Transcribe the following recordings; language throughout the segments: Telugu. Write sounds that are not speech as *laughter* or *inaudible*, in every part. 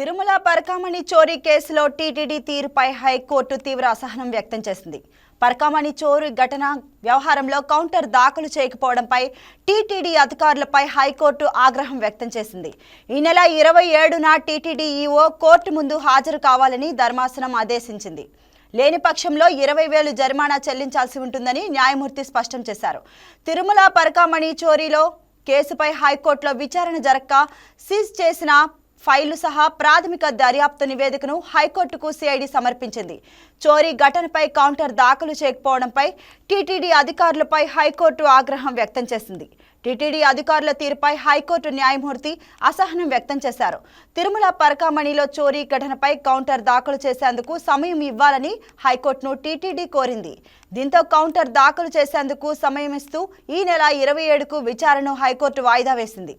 తిరుమల పరకామణి చోరీ కేసులో టీటీడీ తీరుపై హైకోర్టు తీవ్ర అసహనం వ్యక్తం చేసింది. పరకామణి చోరీ ఘటన వ్యవహారంలో కౌంటర్ దాఖలు చేయకపోవడంపై టీటీడీ అధికారులపై హైకోర్టు ఆగ్రహం వ్యక్తం చేసింది. ఈ నెల ఇరవై ఏడున టీటీడీ ఈఓ కోర్టు ముందు హాజరు కావాలని ధర్మాసనం ఆదేశించింది. లేని పక్షంలో ఇరవై వేలు జరిమానా చెల్లించాల్సి ఉంటుందని న్యాయమూర్తి స్పష్టం చేశారు. తిరుమల పరకామణి చోరీలో కేసుపై హైకోర్టులో విచారణ జరక్క సీజ్ చేసిన ఫైళ్ళు సహా ప్రాథమిక దర్యాప్తు నివేదికను హైకోర్టుకు సిఐడి సమర్పించింది. చోరీ ఘటనపై కౌంటర్ దాఖలు చేయకపోవడంపై టీటీడీ అధికారులపై హైకోర్టు ఆగ్రహం వ్యక్తం చేసింది. టీటీడీ అధికారుల తీరుపై హైకోర్టు న్యాయమూర్తి అసహనం వ్యక్తం చేశారు. తిరుమల పరకామణిలో చోరీ ఘటనపై కౌంటర్ దాఖలు చేసేందుకు సమయం ఇవ్వాలని హైకోర్టును టీటీడీ కోరింది. దీంతో కౌంటర్ దాఖలు చేసేందుకు సమయం ఇస్తూ ఈ నెల ఇరవై ఏడుకు విచారణను హైకోర్టు వాయిదా వేసింది.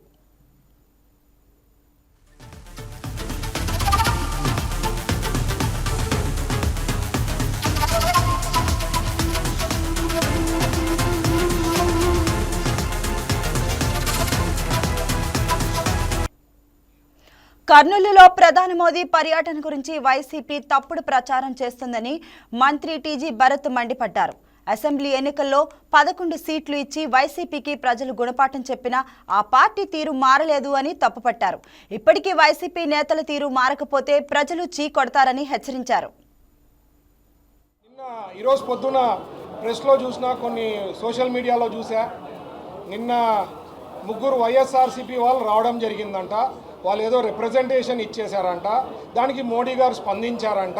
కర్నూలులో ప్రధాని మోదీ పర్యటన గురించి వైసీపీ తప్పుడు ప్రచారం చేస్తుందని మంత్రి టీజీ భరత్ మండిపడ్డారు. అసెంబ్లీ ఎన్నికల్లో పదకొండు సీట్లు ఇచ్చి వైసీపీకి ప్రజలు గుణపాఠం చెప్పినా ఆ పార్టీ తీరు మారలేదు అని తప్పుపట్టారు. ఇప్పటికీ వైసీపీ నేతల తీరు మారకపోతే ప్రజలు చీ కొడతారని హెచ్చరించారు. ఈరోజు పొద్దున ప్రెస్లో చూసిన కొన్ని సోషల్ మీడియాలో చూసా నిన్న ముగ్గురు వైఎస్ఆర్సీపీ వాళ్ళు రావడం జరిగిందంట. వాళ్ళు ఏదో రిప్రజెంటేషన్ ఇచ్చేశారంట దానికి మోడీ గారు స్పందించారంట.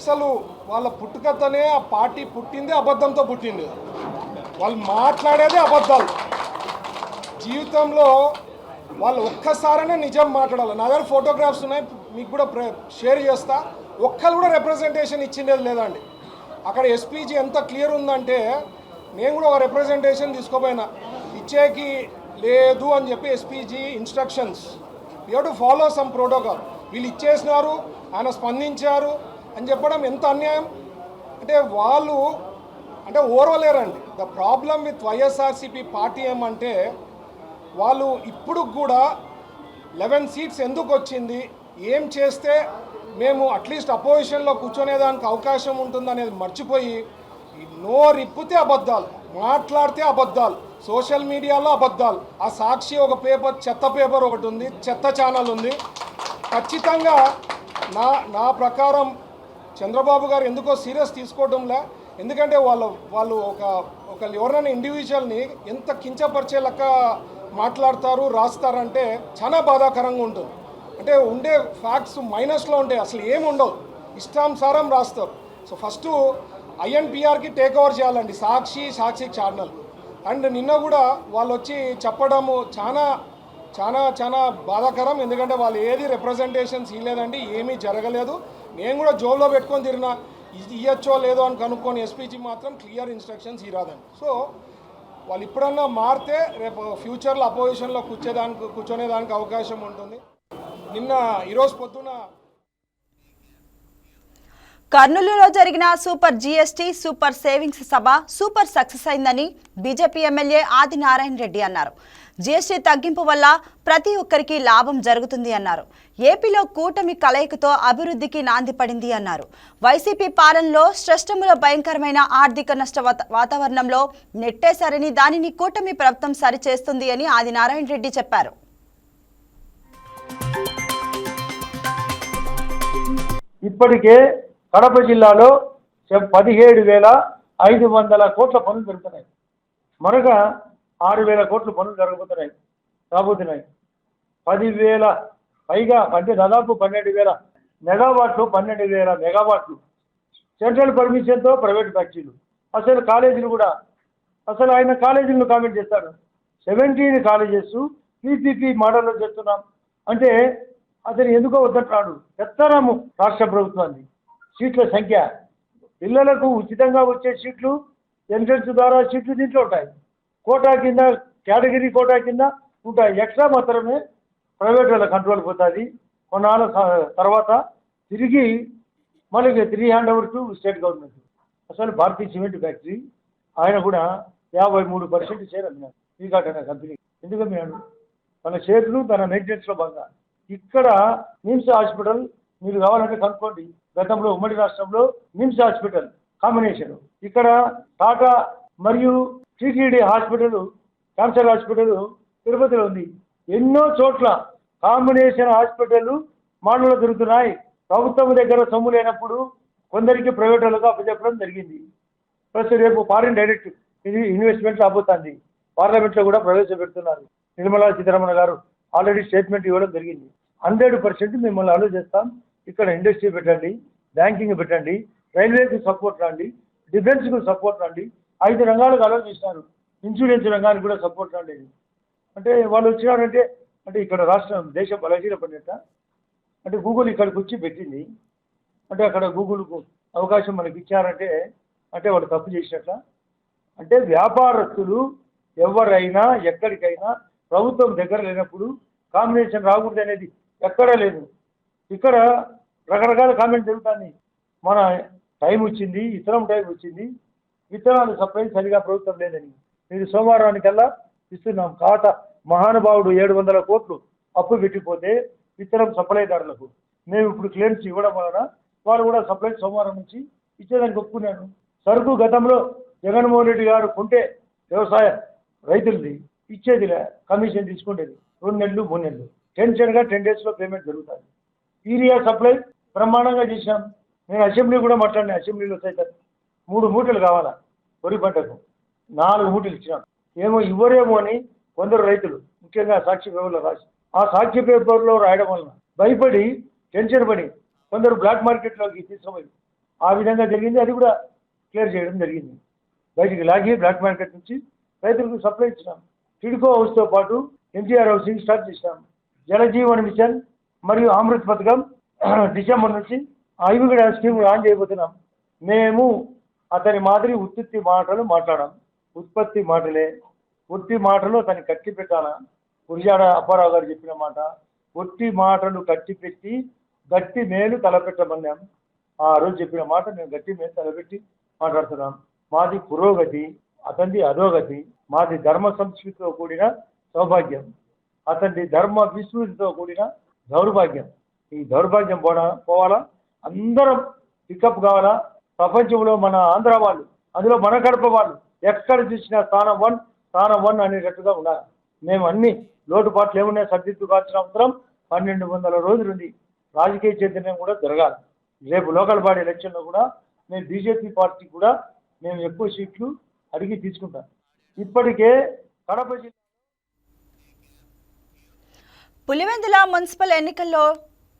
అసలు వాళ్ళ పుట్టుకతనే ఆ పార్టీ పుట్టిందే అబద్ధంతో పుట్టింది. వాళ్ళు మాట్లాడేదే అబద్ధాలు. జీవితంలో వాళ్ళు ఒక్కసారైనా నిజం మాట్లాడాలి. నా దగ్గర ఫోటోగ్రాఫ్స్ ఉన్నాయి మీకు కూడా షేర్ చేస్తా. ఒక్కరు కూడా రిప్రజెంటేషన్ ఇచ్చిండేది లేదండి. అక్కడ ఎస్పీజీ ఎంత క్లియర్ ఉందంటే నేను కూడా ఒక రిప్రజెంటేషన్ తీసుకోపోయినా ఇచ్చేకి లేదు అని చెప్పి SPG instructions you to follow some protocol వీళ్ళు ఇచ్చేసినారు ఆయన స్పందించారు అని చెప్పడం ఎంత అన్యాయం? అంటే వాళ్ళు అంటే ఓర్వలేరండి. The problem with YSRCP party ఏమంటే వాళ్ళు ఇప్పుడు కూడా లెవెన్ సీట్స్ ఎందుకు వచ్చింది ఏం చేస్తే మేము అట్లీస్ట్ అపోజిషన్లో కూర్చునేదానికి అవకాశం ఉంటుందనేది మర్చిపోయి నోరిప్పితే అబద్ధాలు మాట్లాడితే అబద్ధాలు. సోషల్ మీడియాలో అబద్ధాలు. ఆ సాక్షి ఒక పేపర్ చెత్త పేపర్ ఒకటి ఉంది చెత్త ఛానల్ ఉంది. ఖచ్చితంగా నా నా ప్రకారం చంద్రబాబు గారు ఎందుకో సీరియస్ తీసుకోవడంలే ఎందుకంటే వాళ్ళు వాళ్ళు ఒక ఒక ఎవరైనా ఇండివిజువల్ని ఎంత కించపరిచే లెక్క మాట్లాడతారు రాస్తారంటే చాలా బాధాకరంగా ఉంటుంది. అంటే ఉండే ఫ్యాక్ట్స్ మైనస్లో ఉంటాయి అసలు ఏమి ఉండవు. ఇష్టానుసారం రాస్తారు. సో ఫస్ట్ ఐఎన్పిఆర్కి టేక్ ఓవర్ చేయాలండి. సాక్షి సాక్షి ఛానల్ అండ్ నిన్న కూడా వాళ్ళు వచ్చి చెప్పడము చాలా చాలా చాలా బాధాకరం. ఎందుకంటే వాళ్ళు ఏది రిప్రజెంటేషన్స్ ఇవ్వలేదండి ఏమీ జరగలేదు. నేను కూడా జోబులో పెట్టుకొని తిరిగినా ఇది ఇవ్వచ్చో లేదో అని కనుక్కొని ఎస్పీజీ మాత్రం క్లియర్ ఇన్స్ట్రక్షన్స్ ఇరాదండి సో వాళ్ళు ఇప్పుడన్నా మారితే రేపు ఫ్యూచర్లో అపోజిషన్లో కూర్చేదానికి కూర్చునేదానికి అవకాశం ఉంటుంది. నిన్న ఈరోజు పొద్దున కర్నూలులో జరిగిన సూపర్ జీఎస్టీ సూపర్ సేవింగ్స్ సభ సూపర్ సక్సెస్ అయిందని బీజేపీ ఎమ్మెల్యే ఆది నారాయణ రెడ్డి అన్నారు. జీఎస్టీ తగ్గింపు వల్ల ప్రతి ఒక్కరికి లాభం జరుగుతుంది అన్నారు. ఏపీలో కూటమి కలయికతో అభివృద్ధికి నాంది పడింది అన్నారు. వైసీపీ పాలనలో స్పష్టముల భయంకరమైన ఆర్థిక నష్ట వాతావరణంలో నెట్టేశారని దానిని కూటమి ప్రభుత్వం సరిచేస్తుంది అని ఆది నారాయణ రెడ్డి చెప్పారు. ఇప్పటికే కడప జిల్లాలో పదిహేడు వేల ఐదు వందల కోట్ల పనులు జరుగుతున్నాయి. మరొక ఆరు వేల కోట్ల పనులు జరగబోతున్నాయి రాబోతున్నాయి. పదివేల పైగా అంటే దాదాపు పన్నెండు వేల మెగావాట్లు పన్నెండు వేల మెగావాట్లు. సెంట్రల్ పర్మిషన్తో ప్రైవేట్ ఫ్యాక్టరీలు. అసలు కాలేజీలు కూడా అసలు ఆయన కాలేజీలను కామెంట్ చేస్తాడు. సెవెంటీన్ కాలేజెస్ పీపీపీ మోడల్లో చేస్తున్నాం. అంటే అతను ఎందుకో వద్దంటున్నాడు ఎత్తరాము రాష్ట్ర ప్రభుత్వాన్ని. సీట్ల సంఖ్య. పిల్లలకు ఉచితంగా వచ్చే సీట్లు ఎంట్రన్స్ ద్వారా సీట్లు దీంట్లో ఉంటాయి. కోటా కింద కేటగిరీ కోటా కింద ఉంటాయి. ఎక్స్ట్రా మాత్రమే ప్రైవేట్ వాళ్ళ కంట్రోల్ పోతుంది. కొన్నాళ్ళ తర్వాత తిరిగి మళ్ళీ three hand over to state government అసలు భారతీయ సిమెంట్ ఫ్యాక్టరీ ఆయన కూడా యాభై మూడు పర్సెంట్ షేర్ అమ్మినారు. ఈ కంపెనీ. ఎందుకు అమ్మినాడు? తన షేర్లు తన మెయింటెనెన్స్లో భాగంగా. ఇక్కడ నిమ్స్ హాస్పిటల్ మీరు కావాలంటే కనుక్కోండి. గతంలో ఉమ్మడి రాష్ట్రంలో నిమ్స్ హాస్పిటల్ కాంబినేషన్. ఇక్కడ టాటా మరియు టీటీడీ హాస్పిటల్ క్యాన్సర్ హాస్పిటల్ తిరుపతిలో ఉంది. ఎన్నో చోట్ల కాంబినేషన్ హాస్పిటల్ మాటలు దొరుకుతున్నాయి ప్రభుత్వం దగ్గర సొమ్ము లేనప్పుడు కొందరికి ప్రైవేట్ వాళ్ళకు అప్పచెప్పడం జరిగింది. ప్లస్ రేపు ఫారిన్ డైరెక్ట్ ఇది ఇన్వెస్ట్మెంట్ రాబోతుంది. పార్లమెంట్లో కూడా ప్రవేశపెడుతున్నారు. నిర్మలా సీతారామన్ గారు ఆల్రెడీ స్టేట్మెంట్ ఇవ్వడం జరిగింది. హండ్రెడ్ పర్సెంట్ మిమ్మల్ని ఆలోచిస్తాం ఇక్కడ ఇండస్ట్రీ పెట్టండి బ్యాంకింగ్ పెట్టండి రైల్వేకి సపోర్ట్ రండి డిఫెన్స్కి సపోర్ట్ రండి. ఐదు రంగాలకు అలో చేసినారు ఇన్సూరెన్స్ రంగానికి కూడా సపోర్ట్ రండి. అంటే వాళ్ళు వచ్చినారంటే అంటే ఇక్కడ రాష్ట్రం దేశం బలహీన పడినట్ట. అంటే గూగుల్ ఇక్కడికి వచ్చి పెట్టింది. అంటే అక్కడ గూగుల్కు అవకాశం మనకి ఇచ్చారంటే అంటే వాళ్ళు తప్పు చేసినట్ల. అంటే వ్యాపారస్తులు ఎవరైనా ఎక్కడికైనా ప్రభుత్వం దగ్గర లేనప్పుడు కాంబినేషన్ రాకూడదు అనేది ఎక్కడా లేదు. ఇక్కడ రకరకాల కామెంట్ జరుగుతుంది మన టైం వచ్చింది ఇతరం టైం వచ్చింది. విత్తనాలు సప్లై సరిగా ప్రభుత్వం లేదని. మీరు సోమవారానికల్లా ఇస్తున్నాం. కాట మహానుభావుడు ఏడు వందల కోట్లు అప్పు పెట్టిపోతే విత్తనం సప్లైదారులకు. మేము ఇప్పుడు క్లెయిమ్స్ ఇవ్వడం వలన వాళ్ళు కూడా సప్లై సోమవారం నుంచి ఇచ్చేదానికి ఒప్పుకున్నాను. సరుకు గతంలో జగన్మోహన్ రెడ్డి గారు కొంటే వ్యవసాయ రైతులది ఇచ్చేదిలే కమిషన్ తీసుకుంటేది రెండు నెలలు మూడు నెలలు. టెన్షన్గా టెన్ డేస్లో పేమెంట్ జరుగుతుంది. యూరియా సప్లై బ్రహ్మాండంగా చేసినాం నేను అసెంబ్లీ కూడా మాట్లాడిన అసెంబ్లీలో సైతం మూడు మూటలు కావాలా వరి పంటకు? నాలుగు మూటలు ఇచ్చినాం. ఏమో ఇవ్వరేమో అని కొందరు రైతులు ముఖ్యంగా సాక్షి పేపర్లో రాసి ఆ సాక్షి పేపర్లో రాయడం వలన భయపడి టెన్షన్ పడి కొందరు బ్లాక్ మార్కెట్లోకి తీసుకుపోయి ఆ విధంగా జరిగింది. అది కూడా క్లియర్ చేయడం జరిగింది. బయటికి లాగి బ్లాక్ మార్కెట్ నుంచి రైతులకు సప్లై ఇచ్చినాం. టిడ్కో హౌస్తో పాటు ఎన్టీఆర్ హౌసింగ్ స్టార్ట్ చేసినాం జలజీవన్ మిషన్ మరియు అమృత్ పథకం *clears throat* డిసెంబర్ నుంచి అవి కూడా స్కీమ్ ఆన్ చేయబోతున్నాం. మేము అతని మాదిరి ఉత్పత్తి మాటలు మాట్లాడాం. ఉత్పత్తి మాటలే. ఉత్తి మాటలు అతన్ని కట్టి పెట్టాలా? గురిజాడ అప్పారావు గారు చెప్పిన మాట. ఒట్టి మాటలు కట్టి పెట్టి గట్టి మేలు తలపెట్టమన్నాం. ఆ రోజు చెప్పిన మాట మేము గట్టి మేలు తలపెట్టి మాట్లాడుతున్నాం. మాది పురోగతి అతనిది అధోగతి. మాది ధర్మ సంస్కృతితో కూడిన సౌభాగ్యం. అతనిది ధర్మ విస్మృతితో కూడిన దౌర్భాగ్యం. ఈ దౌర్భాగ్యం పోడా పోవాలా? అందరం పికప్ కావాలా? ప్రపంచంలో మన ఆంధ్ర వాళ్ళు అందులో మన కడప వాళ్ళు ఎక్కడ చూసినా స్థానం వన్ స్థానం వన్ అనేటట్టుగా ఉండాలి. మేము అన్ని లోటుపాట్లు ఏమున్నాయి సర్దిద్దుకాల్సిన అవసరం పన్నెండు వందల రోజులు ఉంది రాజకీయ చైతన్యం కూడా జరగాలి. రేపు లోకల్ బాడీ ఎలక్షన్లో కూడా మేము బీజేపీ పార్టీ కూడా మేము ఎక్కువ సీట్లు అడిగి తీసుకుంటాం. ఇప్పటికే కడప జిల్లా పులివెందుల మున్సిపల్ ఎన్నికల్లో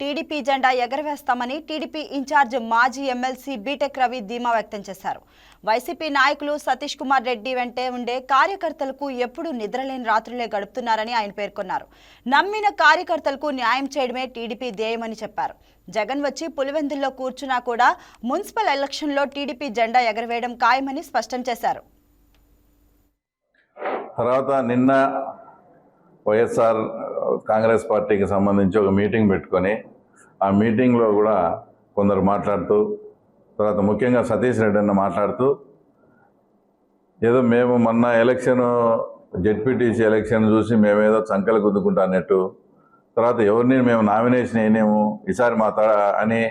టీడీపీ జెండా ఎగరవేస్తామని టీడీపీ ఇన్ఛార్జ్ మాజీ ఎమ్మెల్సీ బీటెక్ రవి ధీమా వ్యక్తం చేశారు. వైసీపీ నాయకులు సతీష్ కుమార్ రెడ్డి వెంటే ఉండే కార్యకర్తలకు ఎప్పుడూ నిద్రలేని రాత్రులే గడుపుతున్నారని ఆయన పేర్కొన్నారు. నమ్మిన కార్యకర్తలకు న్యాయం చేయడమే టీడీపీ ధ్యేయమని చెప్పారు. జగన్ వచ్చి పులివెందుల్లో కూర్చున్నా కూడా మున్సిపల్ ఎలక్షన్లో టీడీపీ జెండా ఎగరవేయడం ఖాయమని స్పష్టం చేశారు. తర్వాత నిన్న వైఎస్ఆర్ కాంగ్రెస్ పార్టీకి సంబంధించి ఒక మీటింగ్ పెట్టుకొని ఆ మీటింగ్లో కూడా కొందరు మాట్లాడుతూ తర్వాత ముఖ్యంగా సతీష్ రెడ్డి అన్న మాట్లాడుతూ ఏదో మేము మొన్న ఎలక్షన్ జెడ్పీటీసీ ఎలక్షన్ చూసి మేమేదో చంకలు గుద్దుకుంటా అన్నట్టు తర్వాత ఎవరిని మేము నామినేషన్ వేయలేము ఈసారి మా అని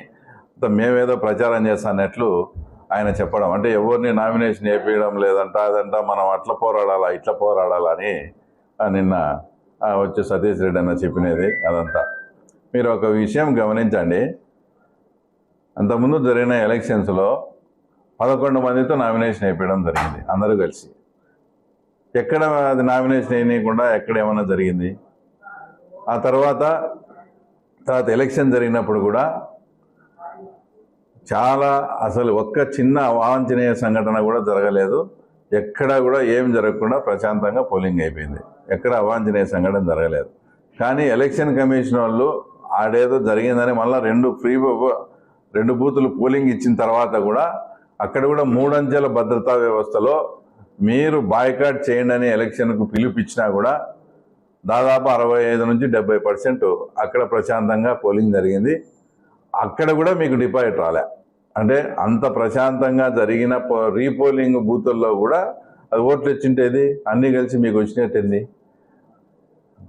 మేమేదో ప్రచారం చేస్తానట్లు ఆయన చెప్పడం. అంటే ఎవరిని నామినేషన్ వేయడం లేదంట అదంట మనం అట్లా పోరాడాలా ఇట్లా పోరాడాలా అని నిన్న వచ్చి సతీష్ రెడ్డి అన్న చెప్పినది అదంతా. మీరు ఒక విషయం గమనించండి. అంతకుముందు జరిగిన ఎలక్షన్స్లో పదకొండు మందితో నామినేషన్ అయిపోయడం జరిగింది అందరూ కలిసి. ఎక్కడ అది నామినేషన్ వేయనీయకుండా ఎక్కడ ఏమన్నా జరిగింది? ఆ తర్వాత తర్వాత ఎలక్షన్ జరిగినప్పుడు కూడా చాలా అసలు ఒక్క చిన్న అవాంఛనీయ సంఘటన కూడా జరగలేదు. ఎక్కడ కూడా ఏం జరగకుండా ప్రశాంతంగా పోలింగ్ అయిపోయింది. ఎక్కడ అవాంఛనీయ సంఘటన జరగలేదు. కానీ ఎలక్షన్ కమిషన్ వాళ్ళు ఆడేదో జరిగిందని మళ్ళీ రెండు ఫ్రీ రెండు బూతులు పోలింగ్ ఇచ్చిన తర్వాత కూడా అక్కడ కూడా మూడంచెల భద్రతా వ్యవస్థలో మీరు బాయ్కాట్ చేయండి అని ఎలక్షన్కు పిలుపిచ్చినా కూడా దాదాపు అరవై ఐదు నుంచి డెబ్బై పర్సెంట్ అక్కడ ప్రశాంతంగా పోలింగ్ జరిగింది. అక్కడ కూడా మీకు డిపాజిట్ రాలే. అంటే అంత ప్రశాంతంగా జరిగిన రీపోలింగ్ బూతుల్లో కూడా అది ఓట్లు వచ్చింటేది అన్నీ కలిసి మీకు వచ్చినట్టుంది?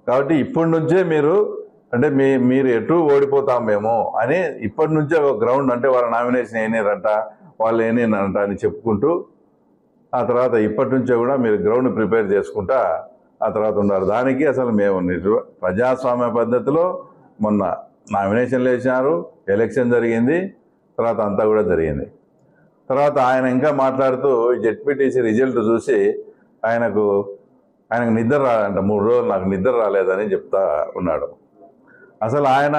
కాబట్టి ఇప్పటి నుంచే మీరు అంటే మీ మీరు ఎటు ఓడిపోతాం మేము అని ఇప్పటి నుంచే ఒక గ్రౌండ్ అంటే వాళ్ళ నామినేషన్ ఏనేరంట వాళ్ళు ఏనేనంట అని చెప్పుకుంటూ ఆ తర్వాత ఇప్పటి నుంచే కూడా మీరు గ్రౌండ్ ప్రిపేర్ చేసుకుంటా ఆ తర్వాత ఉన్నారు దానికి అసలు మేము నిజ- ప్రజాస్వామ్య పద్ధతిలో మొన్న నామినేషన్లు వేసినారు ఎలక్షన్ జరిగింది. తర్వాత అంతా కూడా జరిగింది. తర్వాత ఆయన ఇంకా మాట్లాడుతూ జెడ్పీటీసీ రిజల్ట్ చూసి ఆయనకు ఆయనకు నిద్ర రాదంట మూడు రోజులు నాకు నిద్ర రాలేదని చెప్తా ఉన్నాడు. అసలు ఆయన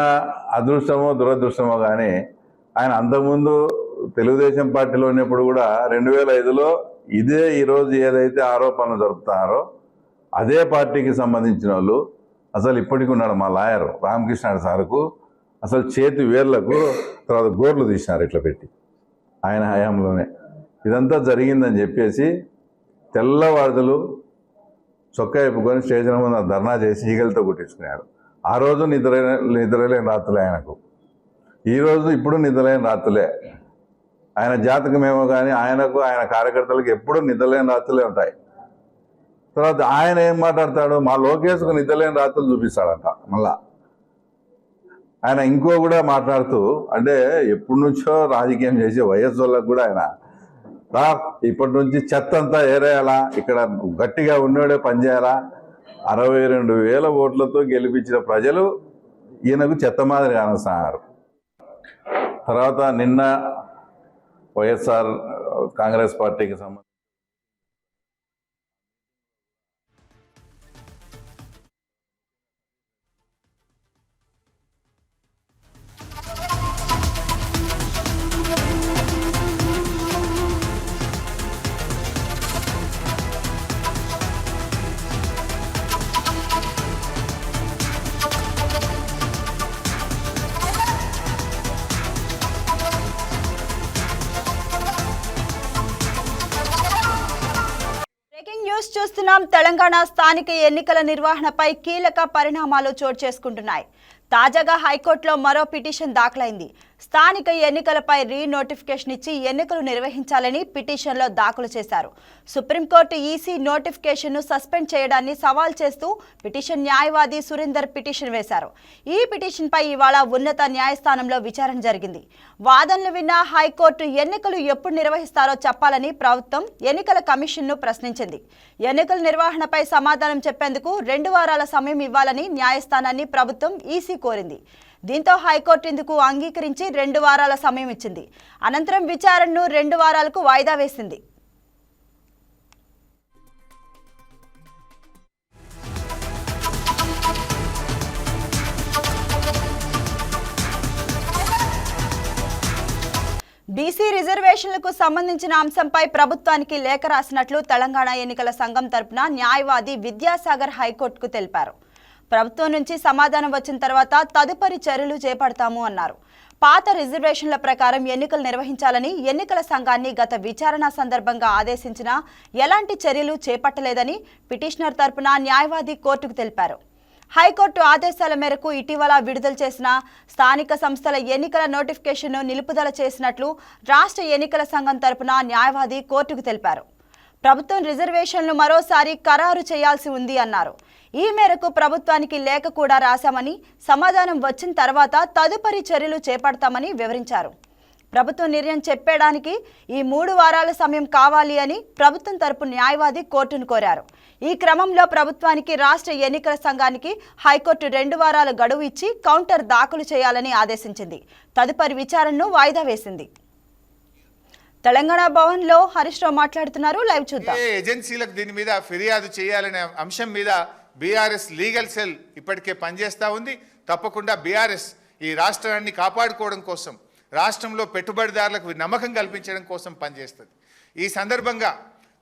అదృష్టమో దురదృష్టమో కానీ ఆయన అంతకుముందు తెలుగుదేశం పార్టీలో ఉన్నప్పుడు కూడా రెండు వేల ఐదులో ఇదే ఈరోజు ఏదైతే ఆరోపణలు జరుపుతున్నారో అదే పార్టీకి సంబంధించిన వాళ్ళు అసలు ఇప్పటికి ఉన్నాడు మా లాయర్ రామకృష్ణ సార్కు అసలు చేతి వేర్లకు తర్వాత గోర్లు తీసినారు ఇట్లా పెట్టి. ఆయన హయాంలోనే. ఇదంతా జరిగిందని చెప్పేసి తెల్లవారుదలు చొక్కా ఇప్పుకొని స్టేషన్ ముందు ధర్నా చేసి ఈగలతో కొట్టించుకున్నారు ఆ రోజు నిద్ర నిద్రలేని రాత్రులే ఆయనకు. ఈ రోజు ఇప్పుడు నిద్రలేని రాత్రులే. ఆయన జాతకమేమో కానీ ఆయనకు ఆయన కార్యకర్తలకు ఎప్పుడూ నిద్రలేని రాత్రులే ఉంటాయి. తర్వాత ఆయన ఏం మాట్లాడతాడు మా లోకేష్కు నిద్రలేని రాత్రులు చూపిస్తాడంట మళ్ళా. ఆయన ఇంకో కూడా మాట్లాడుతూ అంటే ఎప్పటి నుంచో రాజకీయం చేసే వయస్సు వాళ్ళకు కూడా ఆయన రా ఇప్పటి నుంచి చెత్త అంతా ఏరేయాలా? ఇక్కడ గట్టిగా ఉన్నోడే పనిచేయాలా? అరవై రెండు వేల ఓట్లతో గెలిపించిన ప్రజలు ఈయనకు చెత్త మాదిరి కానసారు తర్వాత నిన్న వైఎస్ఆర్ కాంగ్రెస్ పార్టీకి సంబంధించి తెలంగాణ స్థానిక ఎన్నికల నిర్వహణపై కీలక పరిణామాలు చోటు చేసుకుంటున్నాయి. తాజాగా హైకోర్టులో మరో పిటిషన్ దాఖలైంది. స్థానిక ఎన్నికలపై రీ నోటిఫికేషన్ ఇచ్చి ఎన్నికలు నిర్వహించాలని పిటిషన్లో దాఖలు చేశారు. సుప్రీంకోర్టు ఈసీ నోటిఫికేషన్ను సస్పెండ్ చేయడాన్ని సవాల్ చేస్తూ పిటిషన్ న్యాయవాది సురేందర్ పిటిషన్ వేశారు. ఈ పిటిషన్పై ఇవాళ ఉన్నత న్యాయస్థానంలో విచారణ జరిగింది. వాదనలు విన్న హైకోర్టు ఎన్నికలు ఎప్పుడు నిర్వహిస్తారో చెప్పాలని ప్రభుత్వం ఎన్నికల కమిషన్ను ప్రశ్నించింది. ఎన్నికల నిర్వహణపై సమాధానం చెప్పేందుకు రెండు వారాల సమయం ఇవ్వాలని న్యాయస్థానాన్ని ప్రభుత్వం ఈసీ కోరింది. దీంతో హైకోర్టు ఇందుకు అంగీకరించి రెండు వారాల సమయం ఇచ్చింది. అనంతరం విచారణను రెండు వారాలకు వాయిదా వేసింది. బీసీ రిజర్వేషన్లకు సంబంధించిన అంశంపై ప్రభుత్వానికి లేఖ రాసినట్లు తెలంగాణ ఎన్నికల సంఘం తరపున న్యాయవాది విద్యాసాగర్ హైకోర్టుకు తెలిపారు. ప్రభుత్వం నుంచి సమాధానం వచ్చిన తర్వాత తదుపరి చర్యలు చేపడతాము అన్నారు. పాత రిజర్వేషన్ల ప్రకారం ఎన్నికలు నిర్వహించాలని ఎన్నికల సంఘాన్ని గత విచారణ సందర్భంగా ఆదేశించినా ఎలాంటి చర్యలు చేపట్టలేదని పిటిషనర్ తరపున న్యాయవాది కోర్టుకు తెలిపారు. హైకోర్టు ఆదేశాల మేరకు ఇటీవల విడుదల చేసిన స్థానిక సంస్థల ఎన్నికల నోటిఫికేషన్ను నిలుపుదల చేసినట్లు రాష్ట్ర ఎన్నికల సంఘం తరపున న్యాయవాది కోర్టుకు తెలిపారు. ప్రభుత్వం రిజర్వేషన్లు మరోసారి ఖరారు చేయాల్సి ఉంది అన్నారు. ఈ మేరకు ప్రభుత్వానికి లేఖ కూడా రాశామని సమాధానం వచ్చిన తర్వాత తదుపరి చర్యలు చేపడతామని వివరించారు. ప్రభుత్వం నిర్ణయం చెప్పేయడానికి ఈ మూడు వారాల సమయం కావాలి అని ప్రభుత్వం తరపు న్యాయవాది కోర్టును కోరారు. ఈ క్రమంలో ప్రభుత్వానికి రాష్ట్ర ఎన్నికల సంఘానికి హైకోర్టు రెండు వారాల గడువు ఇచ్చి కౌంటర్ దాఖలు చేయాలని ఆదేశించింది. తదుపరి విచారణను వాయిదా వేసింది. తెలంగాణ భవన్లో హరీష్ రావు మాట్లాడుతున్నారు. లైవ్ చూద్దాం. ఏజెన్సీలకు దీని మీద ఫిర్యాదు చేయాలనే అంశం మీద బీఆర్ఎస్ లీగల్ సెల్ ఇప్పటికే పనిచేస్తూ ఉంది. తప్పకుండా బీఆర్ఎస్ ఈ రాష్ట్రాన్ని కాపాడుకోవడం కోసం రాష్ట్రంలో పెట్టుబడిదారులకు నమ్మకం కల్పించడం కోసం పనిచేస్తుంది. ఈ సందర్భంగా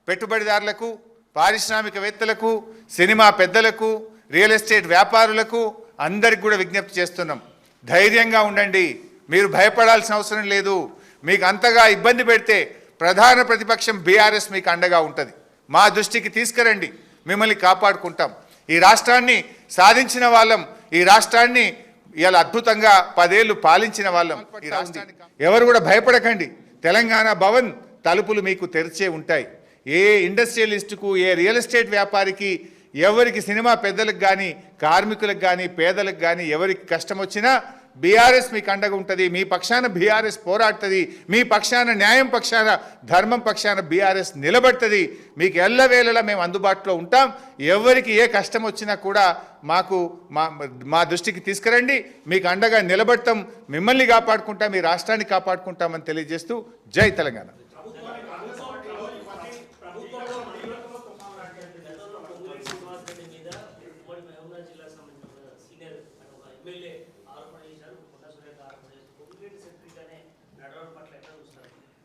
పెట్టుబడిదారులకు పారిశ్రామికవేత్తలకు సినిమా పెద్దలకు రియల్ ఎస్టేట్ వ్యాపారులకు అందరికి కూడా విజ్ఞప్తి చేస్తున్నాం. ధైర్యంగా ఉండండి. మీరు భయపడాల్సిన అవసరం లేదు. మీకు అంతగా ఇబ్బంది పెడితే ప్రధాన ప్రతిపక్షం బీఆర్ఎస్ మీకు అండగా ఉంటుంది. మా దృష్టికి తీసుకురండి. మిమ్మల్ని కాపాడుకుంటాం. ఈ రాష్ట్రాన్ని సాధించిన వాళ్ళం ఈ రాష్ట్రాన్ని ఇలా అద్భుతంగా పదేళ్ళు పాలించిన వాళ్ళం ఈ రాష్ట్రాన్ని ఎవరు కూడా భయపడకండి. తెలంగాణ భవన్ తలుపులు మీకు తెరిచే ఉంటాయి. ఏ ఇండస్ట్రియలిస్టుకు ఏ రియల్ ఎస్టేట్ వ్యాపారికి ఎవరికి సినిమా పెద్దలకు కానీ కార్మికులకు కానీ పేదలకు కానీ ఎవరికి కష్టం వచ్చినా బీఆర్ఎస్ మీకు అండగా ఉంటుంది మీ పక్షాన బీఆర్ఎస్ పోరాడుతుంది మీ పక్షాన న్యాయం పక్షాన ధర్మం పక్షాన బీఆర్ఎస్ నిలబడుతుంది. మీకు ఎల్లవేళలా మేము అందుబాటులో ఉంటాం. ఎవరికి ఏ కష్టం వచ్చినా కూడా మాకు మా మా దృష్టికి తీసుకురండి. మీకు అండగా నిలబడతాం. మిమ్మల్ని కాపాడుకుంటాం. మీ రాష్ట్రాన్ని కాపాడుకుంటామని తెలియజేస్తూ జై తెలంగాణ.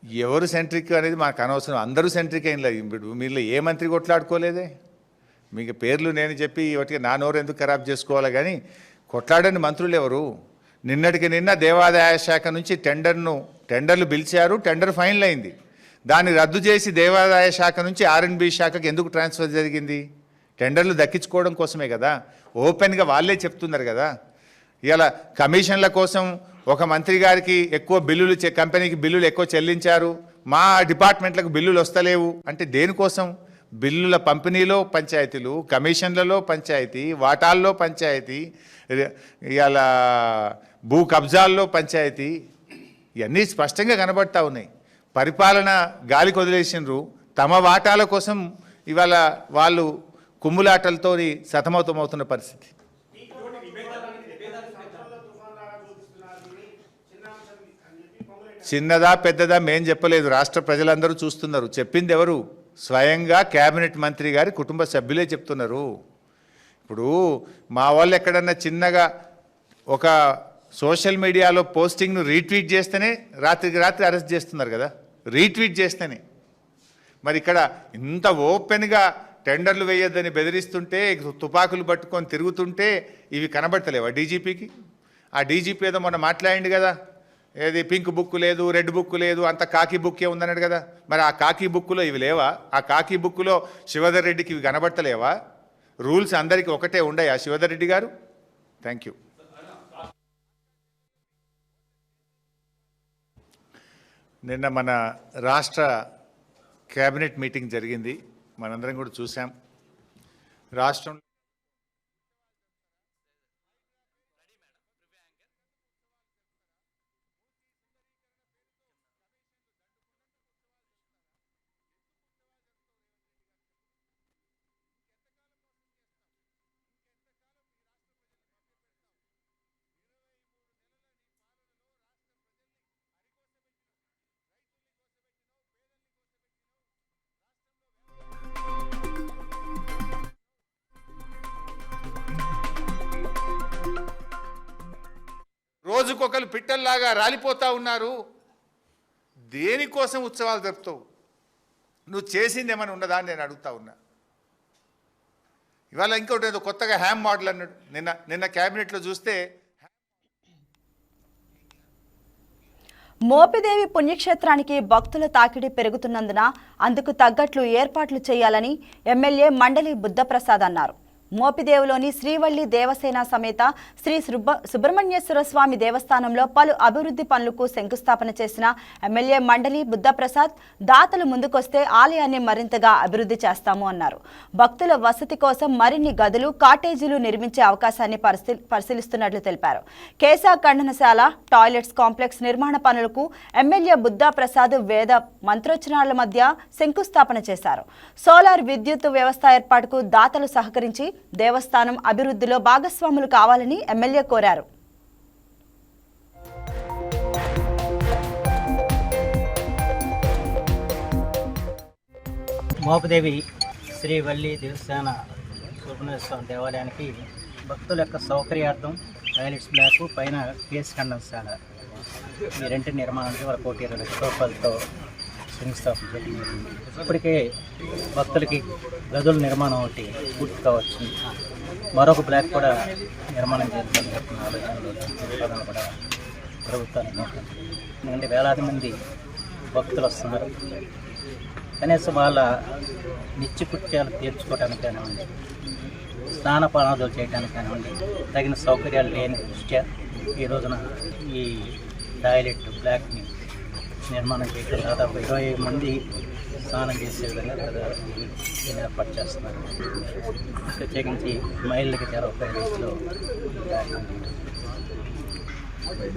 ఎవరు సెంట్రిక్ అనేది మాకు అనవసరం. అందరూ సెంట్రిక్ అయిన లేదు. మీరు ఏ మంత్రి కొట్లాడుకోలేదే? మీకు పేర్లు నేను చెప్పి వాటికి నా నోరు ఎందుకు ఖరాబ్ చేసుకోవాలి కానీ కొట్లాడని మంత్రులు ఎవరు? నిన్నటికి నిన్న దేవాదాయ శాఖ నుంచి టెండర్ను టెండర్లు పిలిచారు టెండర్ ఫైనల్ అయింది. దాన్ని రద్దు చేసి దేవాదాయ శాఖ నుంచి ఆర్ఎన్బి శాఖకి ఎందుకు ట్రాన్స్ఫర్ జరిగింది? టెండర్లు దక్కించుకోవడం కోసమే కదా. ఓపెన్గా వాళ్ళే చెప్తున్నారు కదా. ఇలా కమిషన్ల కోసం ఒక మంత్రి గారికి ఎక్కువ బిల్లులు చె- కంపెనీకి బిల్లులు ఎక్కువ చెల్లించారు. మా డిపార్ట్మెంట్లకు బిల్లులు వస్తలేవు. అంటే దేనికోసం? బిల్లుల పంపిణీలో పంచాయతీలు కమిషన్లలో పంచాయతీ వాటాల్లో పంచాయతీ ఇలా భూ కబ్జాల్లో పంచాయతీ ఇవన్నీ స్పష్టంగా కనబడతా ఉన్నాయి. పరిపాలన గాలికి వదిలేసినారు తమ వాటాల కోసం ఇవాళ వాళ్ళు కుమ్ములాటలతో సతమతమవుతున్న పరిస్థితి. చిన్నదా పెద్దదా మేం చెప్పలేదు. రాష్ట్ర ప్రజలందరూ చూస్తున్నారు. చెప్పింది ఎవరు? స్వయంగా కేబినెట్ మంత్రి గారి కుటుంబ సభ్యులే చెప్తున్నారు. ఇప్పుడు మా వాళ్ళు ఎక్కడన్నా చిన్నగా ఒక సోషల్ మీడియాలో పోస్టింగ్ను రీట్వీట్ చేస్తేనే రాత్రికి రాత్రి అరెస్ట్ చేస్తున్నారు కదా. రీట్వీట్ చేస్తేనే. మరి ఇక్కడ ఇంత ఓపెన్గా టెండర్లు వేయొద్దని బెదిరిస్తుంటే తుపాకులు పట్టుకొని తిరుగుతుంటే ఇవి కనబడతలేవా డీజీపీకి? ఆ డీజీపీ ఏదో మొన్న మాట్లాడింది కదా. ఏది పింక్ బుక్ లేదు రెడ్ బుక్ లేదు అంత కాకి బుక్కే ఉందన్నాడు కదా. మరి ఆ కాకి బుక్లో ఇవి లేవా? ఆ కాకి బుక్లో శివధర్ రెడ్డికి ఇవి కనబడతలేవా? రూల్స్ అందరికీ ఒకటే ఉండయా శివధర్ రెడ్డి గారు? థ్యాంక్ యూ నిన్న మన రాష్ట్ర కేబినెట్ మీటింగ్ జరిగింది. మనందరం కూడా చూసాం రాష్ట్రం రోజుకొకరు పిట్టల్లాగా రాలిపోతూ ఉన్నారు. దేనికోసం ఉత్సవాలు జరుపుతావు? నువ్వు చేసింది ఏమని ఉన్నదా అని నేను అడుగుతా ఉన్నా. ఇవాళ ఇంకోటి ఏదో కొత్తగా హ్యామ్ మోడల్ అన్నాడు. నిన్న నిన్న క్యాబినెట్లో చూస్తే మోపిదేవి పుణ్యక్షేత్రానికి భక్తుల తాకిడి పెరుగుతున్నందున అందుకు తగ్గట్లు ఏర్పాట్లు చేయాలని ఎమ్మెల్యే మండలి బుద్ధప్రసాద్ అన్నారు. మోపిదేవులోని శ్రీవల్లి దేవసేన సమేత శ్రీ సుబ్బ సుబ్రహ్మణ్యేశ్వర స్వామి దేవస్థానంలో పలు అభివృద్ధి పనులకు శంకుస్థాపన చేసిన ఎమ్మెల్యే మండలి బుద్ధప్రసాద్ దాతలు ముందుకొస్తే ఆలయాన్ని మరింతగా అభివృద్ధి చేస్తాము అన్నారు. భక్తుల వసతి కోసం మరిన్ని గదులు కాటేజీలు నిర్మించే అవకాశాన్ని పరిశీలిస్తున్నట్లు తెలిపారు. కేశా ఖండనశాల టాయిలెట్స్ కాంప్లెక్స్ నిర్మాణ పనులకు ఎమ్మెల్యే బుద్ధప్రసాద్ వేద మంత్రోచ్చరణల మధ్య శంకుస్థాపన చేశారు. సోలార్ విద్యుత్ వ్యవస్థ ఏర్పాటుకు దాతలు సహకరించి దేవస్థానం అభివృద్ధిలో భాగస్వాములు కావాలని ఎమ్మెల్యే కోరారు. మోపదేవి శ్రీ వల్లి దేవస్థాన సుబ్రహ్మణ్య దేవాలయానికి భక్తుల యొక్క సౌకర్యార్థం టాయిలెట్స్ బ్లాక్ పైన కేసు ఖండనశాల ఈ రెంటి నిర్మాణానికి వాళ్ళ కోటి ఇరవై లక్షల రూపాయలతో శంకుస్థాపన జరిగింది ఇప్పటికే భక్తులకి గదుల నిర్మాణం ఒకటి పూర్తి కావచ్చు మరొక బ్లాక్ కూడా నిర్మాణం చేయాలని చెప్పిన ఆలోచనలు ప్రతిపాదనలు కూడా ప్రభుత్వానికి ఎందుకంటే వేలాది మంది భక్తులు వస్తున్నారు. కనీసం వాళ్ళ నిత్యకృత్యాలు తీర్చుకోవడానికి కానివ్వండి స్నానపానాదులు చేయడానికి కానివ్వండి తగిన సౌకర్యాలు లేని దృష్ట్యా ఈ రోజున ఈ టాయిలెట్ బ్లాక్ని నిర్మాణం చేయడం దాదాపు ఇరవై మంది స్నానం చేసే విధంగా దీన్ని ఏర్పాటు చేస్తున్నారు. ప్రత్యేకించి మహిళలకి చాలా ఉపయోగించలో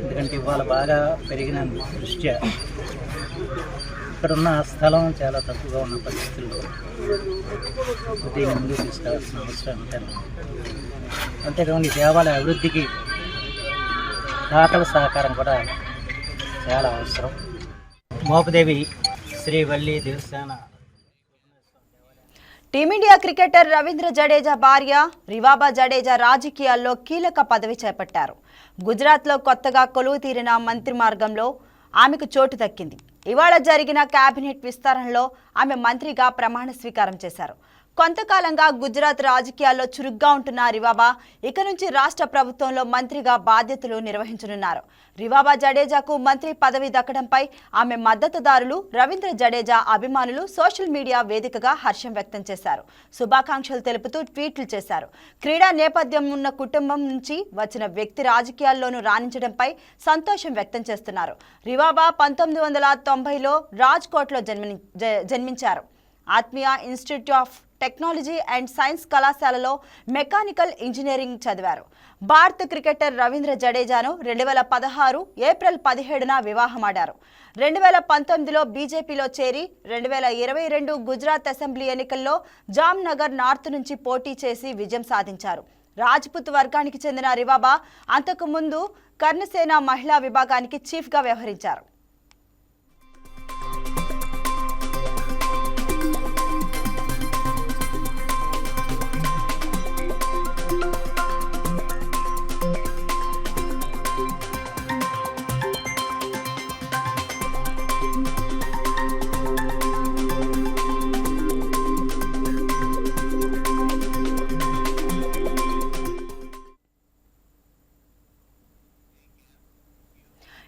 ఎందుకంటే ఇవాళ బాగా పెరిగిన దృష్ట్యా ఇక్కడున్న స్థలం చాలా తక్కువగా ఉన్న పరిస్థితుల్లో దీన్ని ముందుకు తీసుకెళ్ళాల్సిన అవసరం ఉంటుంది. అంతేకాకుండా ఈ దేవాలయ అభివృద్ధికి దాతల సహకారం కూడా చాలా అవసరం. మోపదేవి శ్రీ వల్లి దేవస్థాన టీమిండియా క్రికెటర్ రవీంద్ర జడేజా భార్య రివాబా జడేజా రాజకీయాల్లో కీలక పదవి చేపట్టారు. గుజరాత్లో కొత్తగా కొలువు తీరిన మంత్రి మార్గంలో ఆమెకు చోటు దక్కింది. ఇవాళ జరిగిన కేబినెట్ విస్తరణలో ఆమె మంత్రిగా ప్రమాణ స్వీకారం చేశారు. కొంతకాలంగా గుజరాత్ రాజకీయాల్లో చురుగ్గా ఉంటున్న రివాబా ఇక నుంచి రాష్ట్ర ప్రభుత్వంలో మంత్రిగా బాధ్యతలు నిర్వహించనున్నారు. రివాబా జడేజాకు మంత్రి పదవి దక్కడంపై ఆమె మద్దతుదారులు రవీంద్ర జడేజా అభిమానులు సోషల్ మీడియా వేదికగా హర్షం వ్యక్తం చేశారు. శుభాకాంక్షలు తెలుపుతూ ట్వీట్లు చేశారు. క్రీడా నేపథ్యం ఉన్న కుటుంబం నుంచి వచ్చిన వ్యక్తి రాజకీయాల్లోనూ రాణించడంపై సంతోషం వ్యక్తం చేస్తున్నారు. రివాబా పంతొమ్మిది వందల తొంభైలో రాజ్కోట్లో జన్మని జన్మించారు. Atmiya institute of technology and science కళాశాలలో మెకానికల్ ఇంజనీరింగ్ చదివారు. భారత క్రికెటర్ రవీంద్ర జడేజాను రెండు వేల పదహారు ఏప్రిల్ పదిహేడున వివాహమాడారు. రెండు వేల పంతొమ్మిదిలో బీజేపీలో చేరి రెండు వేల ఇరవై రెండు గుజరాత్ అసెంబ్లీ ఎన్నికల్లో జామ్నగర్ నార్త్ నుంచి పోటీ చేసి విజయం సాధించారు. రాజ్పుత్ వర్గానికి చెందిన రివాబా అంతకుముందు కర్ణసేన మహిళా విభాగానికి చీఫ్గా వ్యవహరించారు.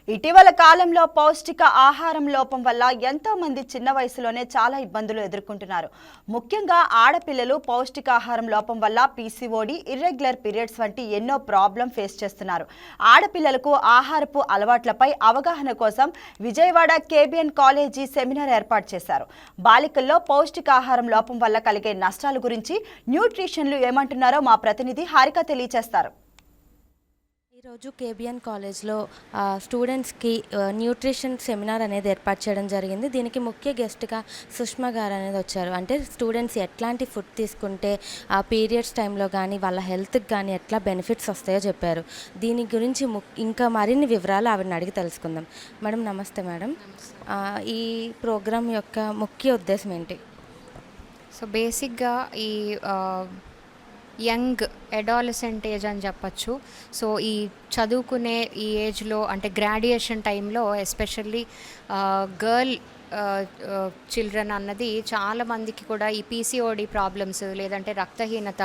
ఇటీవల కాలంలో పౌష్టిక ఆహారం లోపం వల్ల ఎంతో మంది చిన్న వయసులోనే చాలా ఇబ్బందులు ఎదుర్కొంటున్నారు. ముఖ్యంగా ఆడపిల్లలు పౌష్టికాహారం లోపం వల్ల పీసీఓడి ఇర్రెగ్యులర్ పీరియడ్స్ వంటి ఎన్నో ప్రాబ్లం ఫేస్ చేస్తున్నారు. ఆడపిల్లలకు ఆహారపు అలవాట్లపై అవగాహన కోసం విజయవాడ కేబిఎన్ కాలేజీ సెమినార్ ఏర్పాటు చేశారు. బాలికల్లో పౌష్టికాహారం లోపం వల్ల కలిగే నష్టాల గురించి న్యూట్రిషన్లు ఏమంటున్నారో మా ప్రతినిధి హారిక తెలియచేస్తారు. ఈరోజు కేబిఎన్ కాలేజ్లో స్టూడెంట్స్కి న్యూట్రిషన్ సెమినార్ అనేది ఏర్పాటు చేయడం జరిగింది. దీనికి ముఖ్య గెస్ట్గా సుష్మా గారు అనేది వచ్చారు. అంటే స్టూడెంట్స్ ఎట్లాంటి ఫుడ్ తీసుకుంటే ఆ పీరియడ్స్ టైంలో కానీ వాళ్ళ హెల్త్కి కానీ ఎట్లా బెనిఫిట్స్ వస్తాయో చెప్పారు. దీని గురించి ఇంకా మరిన్ని వివరాలు ఆవిడని అడిగి తెలుసుకుందాం. మేడం నమస్తే మేడం. ఈ ప్రోగ్రాం యొక్క ముఖ్య ఉద్దేశం ఏంటి? సో బేసిక్గా ఈ యంగ్ అడాలసెంట్ ఏజ్ అని చెప్పచ్చు. సో ఈ చదువుకునే ఈ ఏజ్లో అంటే గ్రాడ్యుయేషన్ టైంలో ఎస్పెషల్లీ గర్ల్ చిల్డ్రన్ అన్నది చాలా మందికి కూడా ఈ పీసీఓడి ప్రాబ్లమ్స్ లేదంటే రక్తహీనత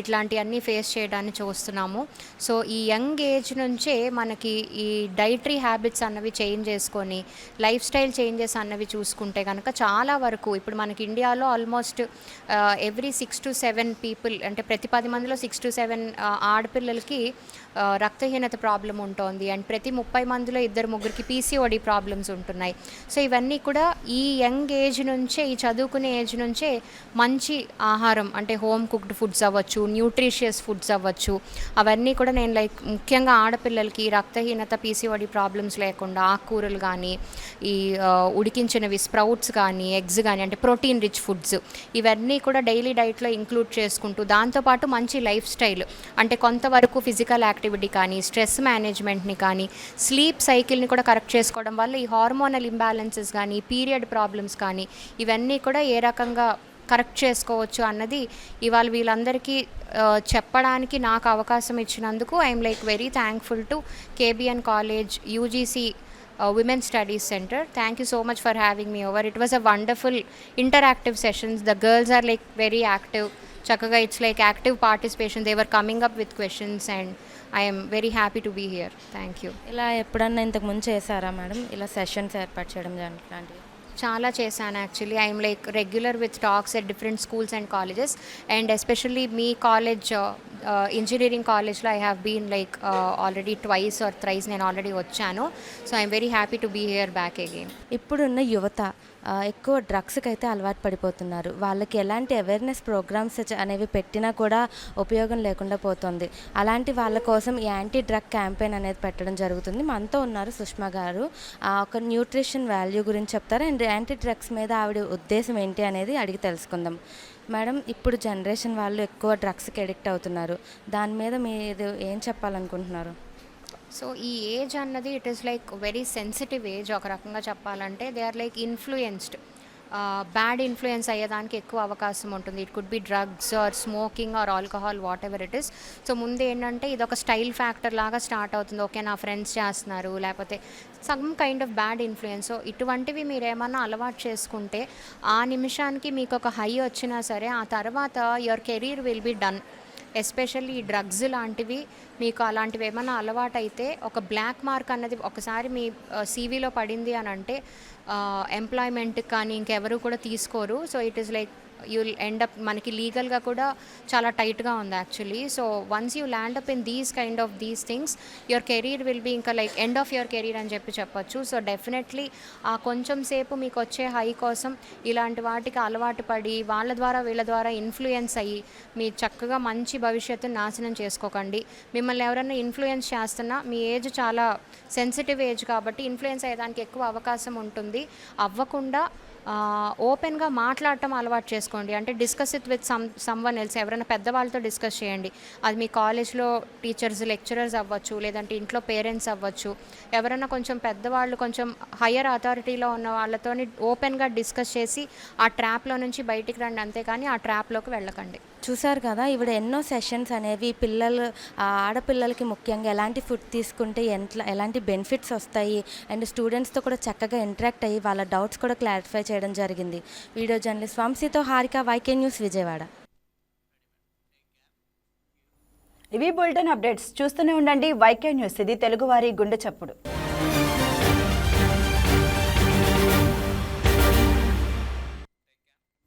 ఇట్లాంటివన్నీ ఫేస్ చేయడాన్ని చూస్తున్నాము. సో ఈ యంగ్ ఏజ్ నుంచే మనకి ఈ డైటరీ హ్యాబిట్స్ అన్నవి చేంజ్ చేసుకొని లైఫ్ స్టైల్ చేంజెస్ అన్నవి చూసుకుంటే కనుక చాలా వరకు ఇప్పుడు మనకి ఇండియాలో almost every six to seven people అంటే ప్రతి పది మందిలో సిక్స్ టు సెవెన్ ఆడపిల్లలకి రక్తహీనత ప్రాబ్లం ఉంటుంది. అండ్ ప్రతి ముప్పై మందిలో ఇద్దరు ముగ్గురికి పీసీఓడి ప్రాబ్లమ్స్ ఉంటున్నాయి. సో ఇవన్నీ కూడా ఈ యంగ్ ఏజ్ నుంచే ఈ చదువుకునే ఏజ్ నుంచే మంచి ఆహారం అంటే హోమ్ కుక్డ్ ఫుడ్స్ అవ్వచ్చు న్యూట్రిషియస్ ఫుడ్స్ అవ్వచ్చు. అవన్నీ కూడా నేను లైక్ ముఖ్యంగా ఆడపిల్లలకి రక్తహీనత పీసీఓడి ప్రాబ్లమ్స్ లేకుండా ఆకుకూరలు కానీ ఈ ఉడికించినవి స్ప్రౌట్స్ కానీ ఎగ్స్ కానీ అంటే ప్రోటీన్ రిచ్ ఫుడ్స్ ఇవన్నీ కూడా డైలీ డైట్లో ఇంక్లూడ్ చేసుకుంటూ దాంతోపాటు మంచి లైఫ్ స్టైల్. అంటే కొంతవరకు ఫిజికల్ యాక్టివ్ యాక్టివిటీ కానీ స్ట్రెస్ మేనేజ్మెంట్ని కానీ స్లీప్ సైకిల్ని కూడా కరెక్ట్ చేసుకోవడం వల్ల ఈ హార్మోనల్ ఇంబ్యాలెన్సెస్ కానీ పీరియడ్ ప్రాబ్లమ్స్ కానీ ఇవన్నీ కూడా ఏ రకంగా కరెక్ట్ చేసుకోవచ్చు అన్నది ఇవాళ వీళ్ళందరికీ చెప్పడానికి నాకు అవకాశం ఇచ్చినందుకు I'm like very thankful to KBN college UGC women studies centre thank you so much for having me over it was a wonderful interactive sessions the girls are like very active చక్కగా it's like active participation they were coming up with questions and I'm very happy to be here thank you ఇలా ఎప్పుడన్నా ఇంతకు ముందు చేశారా మేడం? ఇలా సెషన్స్ ఏర్పాటు చేయడం లాంటివి చాలా చేశాను actually I'm like regular with talks at different schools and colleges and especially me college engineering కాలేజ్లో I have been like already twice or thrice నేను ఆల్రెడీ వచ్చాను. So I'm very happy to be here back again ఇప్పుడున్న యువత uh, ఎక్కువ డ్రగ్స్కి అయితే అలవాటు పడిపోతున్నారు. వాళ్ళకి ఎలాంటి అవేర్నెస్ ప్రోగ్రామ్స్ అనేవి పెట్టినా కూడా ఉపయోగం లేకుండా పోతుంది. అలాంటి వాళ్ళ కోసం ఈ యాంటీ డ్రగ్ క్యాంపెయిన్ అనేది పెట్టడం జరుగుతుంది. మనతో ఉన్నారు సుష్మా గారు. ఒక న్యూట్రిషన్ వాల్యూ గురించి చెప్తారు? అండ్ యాంటీ డ్రగ్స్ మీద ఆవిడ ఉద్దేశం ఏంటి అనేది అడిగి తెలుసుకుందాం. మేడం ఇప్పుడు జనరేషన్ వాళ్ళు ఎక్కువ డ్రగ్స్కి అడిక్ట్ అవుతున్నారు. దాని మీద మీరు ఏం చెప్పాలనుకుంటున్నారు? సో ఈ ఏజ్ అన్నది it is like very sensitive age. ఒక రకంగా చెప్పాలంటే they are like influenced. Bad influence అయ్యేదానికి ఎక్కువ అవకాశం ఉంటుంది. It could be drugs or smoking or alcohol whatever it is so ముందు ఏంటంటే ఇది ఒక స్టైల్ ఫ్యాక్టర్ లాగా స్టార్ట్ అవుతుంది. ఓకే నా ఫ్రెండ్స్ చేస్తున్నారు. లేకపోతే some kind of bad influence so ఇటువంటివి మీరు ఏమన్నా అలవాటు చేసుకుంటే ఆ నిమిషానికి మీకు ఒక హై వచ్చినా సరే ఆ తర్వాత your career will be done especially ఈ డ్రగ్స్ లాంటివి మీకు అలాంటివి ఏమైనా అలవాటైతే ఒక బ్లాక్ మార్క్ అన్నది ఒకసారి మీ సీవీలో పడింది అని అంటే Uh, ఎంప్లాయ్మెంట్ కానీ ఇంకెవరు కూడా తీసుకోరు. So it is like you'll end up మనకి లీగల్గా కూడా చాలా టైట్గా ఉంది actually so once you land up in these kind of these things your career will be ఇంకా like end of your career అని చెప్పి చెప్పొచ్చు. సో డెఫినెట్లీ ఆ కొంచెం సేపు మీకు వచ్చే హై కోసం ఇలాంటి వాటికి అలవాటు పడి వాళ్ళ ద్వారా వీళ్ళ ద్వారా ఇన్ఫ్లుయెన్స్ అయ్యి మీ చక్కగా మంచి భవిష్యత్తును నాశనం చేసుకోకండి. మిమ్మల్ని ఎవరైనా ఇన్ఫ్లుయెన్స్ చేస్తున్నా మీ ఏజ్ చాలా సెన్సిటివ్ ఏజ్ కాబట్టి ఇన్ఫ్లుయెన్స్ అయ్యేదానికి ఎక్కువ అవకాశం ఉంటుంది. అవ్వకుండా ఓపెన్గా మాట్లాడటం అలవాటు చేసుకోండి. అంటే discuss it with some someone else. ఎవరైనా పెద్దవాళ్ళతో డిస్కస్ చేయండి. అది మీ కాలేజ్లో టీచర్స్ లెక్చరర్స్ అవ్వచ్చు లేదంటే ఇంట్లో పేరెంట్స్ అవ్వచ్చు. ఎవరైనా కొంచెం పెద్దవాళ్ళు కొంచెం హయ్యర్ అథారిటీలో ఉన్న వాళ్ళతో ఓపెన్గా డిస్కస్ చేసి ఆ ట్రాప్లో నుంచి బయటికి రండి అంతేకాని ఆ ట్రాప్లోకి వెళ్ళకండి. చూసారు కదా ఇవిడ ఎన్నో సెషన్స్ అనేవి పిల్లలు ఆడపిల్లలకి ముఖ్యంగా ఎలాంటి ఫుడ్ తీసుకుంటే ఎంట్లా ఎలాంటి బెనిఫిట్స్ వస్తాయి అండ్ స్టూడెంట్స్తో కూడా చక్కగా ఇంటరాక్ట్ అయ్యి వాళ్ళ డౌట్స్ కూడా క్లారిఫై చేయడం జరిగింది. వీడియో జర్నలిస్ట్ వంశీతో హారిక వైకే న్యూస్ విజయవాడ. ఇవి బులెటిన్ అప్డేట్స్ చూస్తూనే ఉండండి. వైకే న్యూస్ ఇది తెలుగువారి గుండె చప్పుడు.